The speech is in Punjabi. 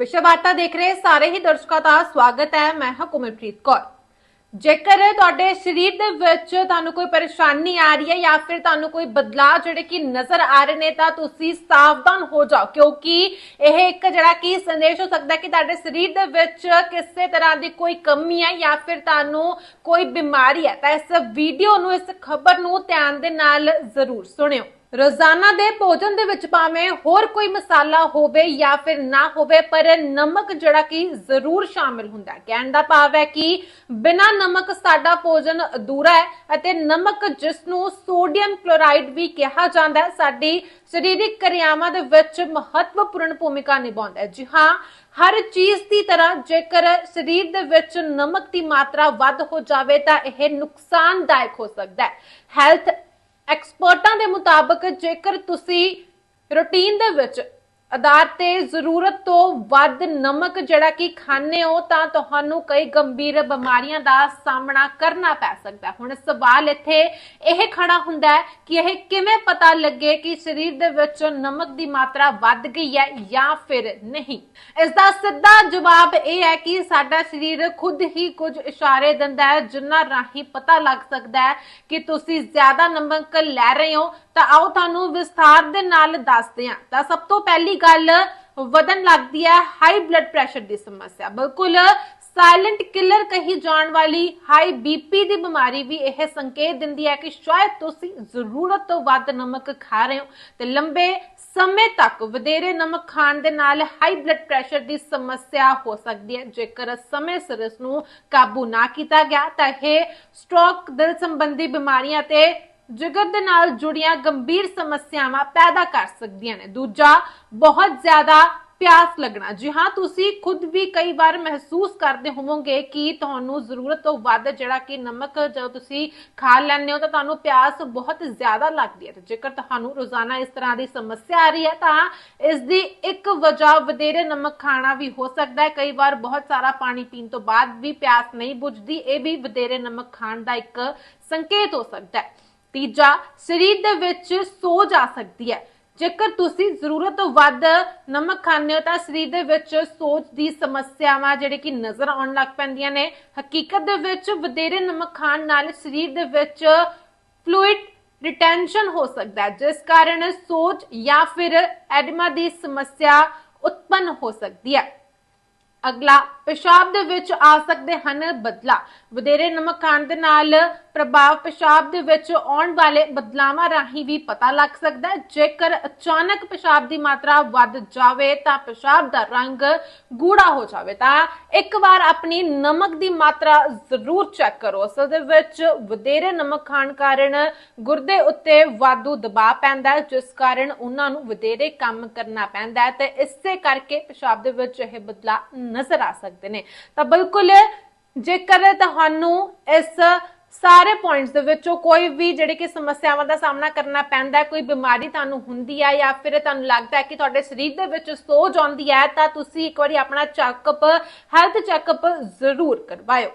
ਵਿਸ਼ਵ ਵਾਰਤਾ ਦੇਖ ਰਹੇ ਸਾਰੇ ਹੀ ਦਰਸ਼ਕਾਂ ਦਾ ਸਵਾਗਤ ਹੈ। ਮੈਂ ਹਾਂ ਕੁਮਲਪ੍ਰੀਤ ਕੌਰ। ਜੇਕਰ ਤੁਹਾਡੇ ਸਰੀਰ ਦੇ ਵਿੱਚ ਤੁਹਾਨੂੰ ਕੋਈ ਪਰੇਸ਼ਾਨੀ ਆ ਰਹੀ ਹੈ ਜਾਂ ਫਿਰ ਤੁਹਾਨੂੰ ਕੋਈ ਬਦਲਾਅ ਜਿਹੜੇ ਕਿ ਨਜ਼ਰ ਆ ਰਹੇ ਨੇ, ਤਾਂ ਤੁਸੀਂ ਸਾਵਧਾਨ ਹੋ ਜਾਓ, ਕਿਉਂਕਿ ਇਹ ਇੱਕ ਜਿਹੜਾ ਕਿ ਸੰਦੇਸ਼ ਹੋ ਸਕਦਾ ਕਿ ਤੁਹਾਡੇ ਸਰੀਰ ਦੇ ਵਿੱਚ ਕਿਸੇ ਤਰ੍ਹਾਂ ਦੀ ਕੋਈ ਕਮੀ ਹੈ ਜਾਂ ਫਿਰ ਤੁਹਾਨੂੰ ਕੋਈ ਬਿਮਾਰੀ ਹੈ। ਤਾਂ ਇਸ ਵੀਡੀਓ ਨੂੰ, ਇਸ ਖਬਰ ਨੂੰ ਧਿਆਨ ਦੇ ਨਾਲ ਜ਼ਰੂਰ ਸੁਣਿਓ। ਰੋਜ਼ਾਨਾ ਦੇ ਭੋਜਨ ਦੇ ਵਿੱਚ ਭਾਵੇਂ ਹੋਰ ਕੋਈ ਮਸਾਲਾ ਹੋਵੇ ਜਾਂ ਫਿਰ ਨਾ ਹੋਵੇ, ਪਰ ਨਮਕ ਜਿਹੜਾ ਕਿ ਜ਼ਰੂਰ ਸ਼ਾਮਿਲ ਹੁੰਦਾ ਹੈ। ਕਹਿਣ ਦਾ ਭਾਵ ਹੈ ਕਿ ਬਿਨਾਂ ਨਮਕ ਸਾਡਾ ਭੋਜਨ ਅਧੂਰਾ ਹੈ ਅਤੇ ਨਮਕ ਜਿਸ ਨੂੰ ਸੋਡੀਅਮ ਕਲੋਰਾਈਡ ਵੀ ਕਿਹਾ ਜਾਂਦਾ ਹੈ, ਸਾਡੀ ਸਰੀਰਕ ਕਿਰਿਆਵਾਂ ਦੇ ਵਿੱਚ ਮਹੱਤਵਪੂਰਨ ਭੂਮਿਕਾ ਨਿਭਾਉਂਦਾ ਹੈ। ਜੀ ਹਾਂ, ਹਰ ਚੀਜ਼ ਦੀ ਤਰ੍ਹਾਂ ਜੇਕਰ ਸਰੀਰ ਦੇ ਵਿੱਚ ਨਮਕ ਦੀ ਮਾਤਰਾ ਵੱਧ ਹੋ ਜਾਵੇ ਤਾਂ ਇਹ ਨੁਕਸਾਨਦਾਇਕ ਹੋ ਸਕਦਾ ਹੈ। ਹੈਲਥ ਐਕਸਪਰਟਾਂ ਦੇ ਮੁਤਾਬਕ ਜੇਕਰ ਤੁਸੀਂ ਰੁਟੀਨ ਦੇ ਵਿੱਚ ਆਧਾਰ ਤੇ ਜ਼ਰੂਰਤ ਤੋਂ ਵੱਧ ਨਮਕ ਜਿਹੜਾ ਕਿ ਖਾਣੇ ਹੋ, ਤਾਂ ਤੁਹਾਨੂੰ ਕਈ ਗੰਭੀਰ ਬਿਮਾਰੀਆਂ ਦਾ ਸਾਹਮਣਾ ਕਰਨਾ ਪੈ ਸਕਦਾ ਹੁਣ ਸਵਾਲ ਇੱਥੇ ਇਹ ਖੜਾ ਹੁੰਦਾ ਹੈ ਕਿ ਇਹ ਕਿਵੇਂ ਪਤਾ ਲੱਗੇ ਕਿ ਸਰੀਰ ਦੇ ਵਿੱਚ ਨਮਕ ਦੀ ਮਾਤਰਾ ਵੱਧ ਗਈ ਹੈ ਜਾਂ ਫਿਰ ਨਹੀਂ? ਇਸ ਦਾ ਸਿੱਧਾ ਜਵਾਬ ਇਹ ਹੈ ਕਿ ਸਾਡਾ ਸਰੀਰ ਖੁਦ ਹੀ ਕੁਝ ਇਸ਼ਾਰੇ ਦਿੰਦਾ ਹੈ, ਜਿਨ੍ਹਾਂ ਰਾਹੀਂ ਪਤਾ ਲੱਗ ਸਕਦਾ ਹੈ ਕਿ ਤੁਸੀਂ ਜ਼ਿਆਦਾ ਨਮਕ ਲੈ ਰਹੇ ਹੋ ਤਾਂ ਆਓ ਤੁਹਾਨੂੰ ਵਿਸਥਾਰ ਦੇ ਨਾਲ ਦੱਸਦੇ ਹਾਂ। ਤਾਂ ਸਭ ਤੋਂ ਪਹਿਲੀ ਗੱਲ ਵਧਣ ਲੱਗਦੀ ਹੈ ਹਾਈ ਬਲੱਡ ਪ੍ਰੈਸ਼ਰ ਦੀ ਸਮੱਸਿਆ। ਬਿਲਕੁਲ ਸਾਇਲੈਂਟ ਕਿਲਰ ਕਹੀ ਜਾਣ ਵਾਲੀ ਹਾਈ ਬੀਪੀ ਦੀ ਬਿਮਾਰੀ ਵੀ ਇਹ ਸੰਕੇਤ ਦਿੰਦੀ ਹੈ ਕਿ ਸ਼ਾਇਦ ਤੁਸੀਂ ਜ਼ਰੂਰਤ ਤੋਂ ਵੱਧ ਨਮਕ ਖਾ ਰਹੇ ਹੋ। ਤੇ ਲੰਬੇ ਸਮੇਂ ਤੱਕ ਵਧੇਰੇ ਨਮਕ ਖਾਣ ਦੇ ਨਾਲ ਹਾਈ ਬਲੱਡ ਪ੍ਰੈਸ਼ਰ ਦੀ ਸਮੱਸਿਆ ਹੋ ਸਕਦੀ ਹੈ। ਜੇਕਰ ਸਮੇਂ ਸਿਰ ਇਸ ਨੂੰ ਕਾਬੂ ਨਾ ਕੀਤਾ ਗਿਆ ਤਾਂ ਇਹ ਸਟ੍ਰੋਕ ਦਿਲ ਸੰਬੰਧੀ ਬਿਮਾਰੀਆਂ ਤੇ ਜਿਗਰ ਦੇ ਨਾਲ ਜੁੜੀਆਂ ਗੰਭੀਰ ਸਮੱਸਿਆਵਾਂ ਪੈਦਾ ਕਰ ਸਕਦੀਆਂ ਨੇ। ਦੂਜਾ, ਬਹੁਤ ਜ਼ਿਆਦਾ ਪਿਆਸ ਲੱਗਣਾ। ਜੀ ਹਾਂ, ਤੁਸੀਂ ਖੁਦ ਵੀ ਕਈ ਵਾਰ ਮਹਿਸੂਸ ਕਰਦੇ ਹੋਵੋਗੇ ਕਿ ਤੁਹਾਨੂੰ ਜ਼ਰੂਰਤ ਤੋਂ ਵੱਧ ਜਿਹੜਾ ਕਿ ਨਮਕ ਜਦੋਂ ਤੁਸੀਂ ਖਾ ਲੈਂਦੇ ਹੋ ਤਾਂ ਤੁਹਾਨੂੰ ਪਿਆਸ ਬਹੁਤ ਜ਼ਿਆਦਾ ਲੱਗਦੀ ਹੈ। ਤੇ ਜੇਕਰ ਤੁਹਾਨੂੰ ਰੋਜ਼ਾਨਾ ਇਸ ਤਰ੍ਹਾਂ ਦੀ ਸਮੱਸਿਆ ਆ ਰਹੀ ਹੈ ਤਾਂ ਇਸ ਦੀ ਇੱਕ ਵਜ੍ਹਾ ਵਧੇਰੇ ਨਮਕ ਖਾਣਾ ਵੀ ਹੋ ਸਕਦਾ ਹੈ। ਕਈ ਵਾਰ ਬਹੁਤ ਸਾਰਾ ਪਾਣੀ ਪੀਣ ਤੋਂ ਬਾਅਦ ਵੀ ਪਿਆਸ ਨਹੀਂ ਬੁਝਦੀ, ਇਹ ਵੀ ਵਧੇਰੇ ਨਮਕ ਖਾਣ ਦਾ ਇੱਕ ਸੰਕੇਤ ਹੋ ਸਕਦਾ ਹੈ। ਤੀਜਾ, ਸਰੀਰ ਦੇ ਵਿੱਚ ਸੋਜ ਆ ਸਕਦੀ ਹੈ। ਜੇਕਰ ਤੁਸੀਂ ਜ਼ਰੂਰਤ ਤੋਂ ਵੱਧ ਨਮਕ ਖਾਂਦੇ ਹੋ, ਤਾਂ ਸਰੀਰ ਦੇ ਵਿੱਚ ਸੋਜ ਦੀ ਸਮੱਸਿਆਵਾਂ ਜਿਹੜੇ ਕਿ ਨਜ਼ਰ ਆਉਣ ਲੱਗ ਪੈਂਦੀਆਂ ਨੇ। ਹਕੀਕਤ ਦੇ ਵਿੱਚ ਵਧੇਰੇ ਨਮਕ ਖਾਣ ਨਾਲ ਸਰੀਰ ਦੇ ਵਿੱਚ ਫਲੂਇਡ ਰਿਟੈਂਸ਼ਨ ਹੋ ਸਕਦਾ ਹੈ, ਜਿਸ ਕਾਰਨ ਸੋਜ ਜਾਂ ਫਿਰ ਐਡਮਾ ਦੀ ਸਮੱਸਿਆ ਉਤਪੰਨ ਹੋ ਸਕਦੀ ਹੈ। ਅਗਲਾ, ਪਿਸ਼ਾਬ ਦੇ ਵਿੱਚ ਆ ਸਕਦੇ ਹਨ ਬਦਲਾ। ਵਧੇਰੇ ਨਮਕ ਖਾਣ ਦੇ ਨਾਲ ਪ੍ਰਭਾਵ ਪਿਸ਼ਾਬ ਦੇ ਵਿੱਚ ਆਉਣ ਵਾਲੇ ਬਦਲਾਵਾਂ ਰਾਹੀਂ ਵੀ ਪਤਾ ਲੱਗ ਸਕਦਾ ਹੈ। ਜੇਕਰ ਅਚਾਨਕ ਪਿਸ਼ਾਬ ਦੀ ਮਾਤਰਾ ਵੱਧ ਜਾਵੇ ਤਾਂ ਪਿਸ਼ਾਬ ਦਾ ਰੰਗ ਗੂੜਾ ਹੋ ਜਾਵੇ। ਤਾਂ ਇੱਕ ਵਾਰ ਆਪਣੀ ਨਮਕ ਦੀ ਮਾਤਰਾ ਜ਼ਰੂਰ ਚੈੱਕ ਕਰੋ। ਅਸਲ ਦੇ ਵਿੱਚ ਵਧੇਰੇ ਨਮਕ ਖਾਣ ਕਾਰਨ ਗੁਰਦੇ ਉੱਤੇ ਵਾਧੂ ਦਬਾਅ ਪੈਂਦਾ ਹੈ, ਜਿਸ ਕਾਰਨ ਉਹਨਾਂ ਨੂੰ ਵਧੇਰੇ ਕੰਮ ਕਰਨਾ ਪੈਂਦਾ ਹੈ ਤੇ ਇਸੇ ਕਰਕੇ ਪਿਸ਼ਾਬ ਦੇ ਵਿੱਚ ਇਹ ਬਦਲਾਅ ਨਜ਼ਰ ਆ ਸਕਦੇ ਨੇ। ਤਾਂ ਬਿਲਕੁਲ ਜੇਕਰ ਤੁਹਾਨੂੰ ਇਸ ਸਾਰੇ ਪੁਆਇੰਟਸ ਦੇ ਵਿੱਚੋਂ ਕੋਈ ਵੀ ਜਿਹੜੇ ਕਿ ਸਮੱਸਿਆਵਾਂ ਦਾ ਸਾਹਮਣਾ ਕਰਨਾ ਪੈਂਦਾ ਹੈ, ਕੋਈ ਬਿਮਾਰੀ ਤੁਹਾਨੂੰ ਹੁੰਦੀ ਹੈ ਜਾਂ ਫਿਰ ਤੁਹਾਨੂੰ ਲੱਗਦਾ ਹੈ ਕਿ ਤੁਹਾਡੇ ਸਰੀਰ ਦੇ ਵਿੱਚ ਸੋਜ ਆਉਂਦੀ ਹੈ, ਤਾਂ ਤੁਸੀਂ ਇੱਕ ਵਾਰੀ ਆਪਣਾ ਚੈੱਕਅਪ ਹੈਲਥ ਚੈੱਕਅਪ ਜ਼ਰੂਰ ਕਰਵਾਇਓ।